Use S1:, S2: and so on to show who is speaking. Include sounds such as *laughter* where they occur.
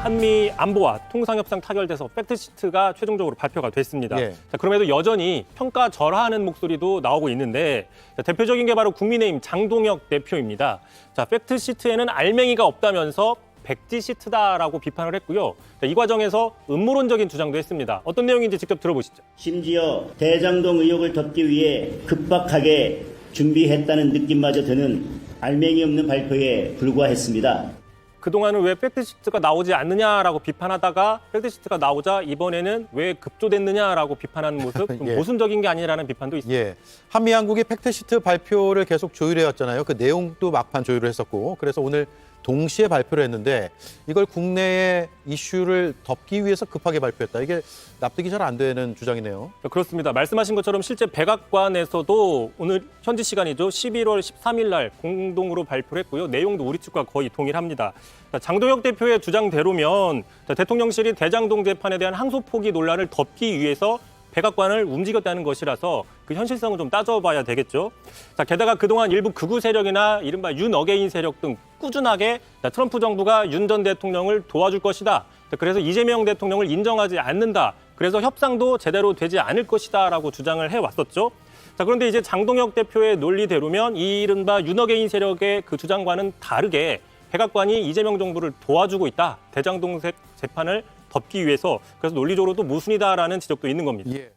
S1: 한미 안보와 통상협상 타결돼서 팩트시트가 최종적으로 발표가 됐습니다.
S2: 예.
S1: 자, 그럼에도 여전히 평가 절하하는 목소리도 나오고 있는데 자, 대표적인 게 바로 국민의힘 장동혁 대표입니다. 자, 팩트시트에는 알맹이가 없다면서 백지 시트다라고 비판을 했고요. 자, 이 과정에서 음모론적인 주장도 했습니다. 어떤 내용인지 직접 들어보시죠.
S3: 심지어 대장동 의혹을 덮기 위해 급박하게 준비했다는 느낌마저 드는 알맹이 없는 발표에 불과했습니다.
S1: 그동안은 왜 팩트시트가 나오지 않느냐라고 비판하다가 팩트시트가 나오자 이번에는 왜 급조됐느냐라고 비판하는 모습 *laughs* 좀
S2: 예.
S1: 모순적인 게 아니라는 비판도 있습니다.
S2: 예. 한미 양국이 팩트시트 발표를 계속 조율해 왔잖아요. 그 내용도 막판 조율을 했었고. 그래서 오늘 동시에 발표를 했는데 이걸 국내의 이슈를 덮기 위해서 급하게 발표했다. 이게 납득이 잘 안 되는 주장이네요.
S1: 그렇습니다. 말씀하신 것처럼 실제 백악관에서도 오늘 현지 시간이죠. 11월 13일 날 공동으로 발표를 했고요. 내용도 우리 측과 거의 동일합니다. 자, 장동혁 대표의 주장대로면 자, 대통령실이 대장동 재판에 대한 항소 포기 논란을 덮기 위해서 백악관을 움직였다는 것이라서 그 현실성을 좀 따져봐야 되겠죠. 자, 게다가 그동안 일부 극우 세력이나 이른바 윤 어게인 세력 등 꾸준하게 자, 트럼프 정부가 윤 전 대통령을 도와줄 것이다. 자, 그래서 이재명 대통령을 인정하지 않는다. 그래서 협상도 제대로 되지 않을 것이다라고 주장을 해왔었죠. 자, 그런데 이제 장동혁 대표의 논리대로면 이 이른바 윤 어게인 세력의 그 주장과는 다르게 백악관이 이재명 정부를 도와주고 있다. 대장동색 재판을 덮기 위해서 그래서 논리적으로도 모순이다라는 지적도 있는 겁니다.
S2: 예.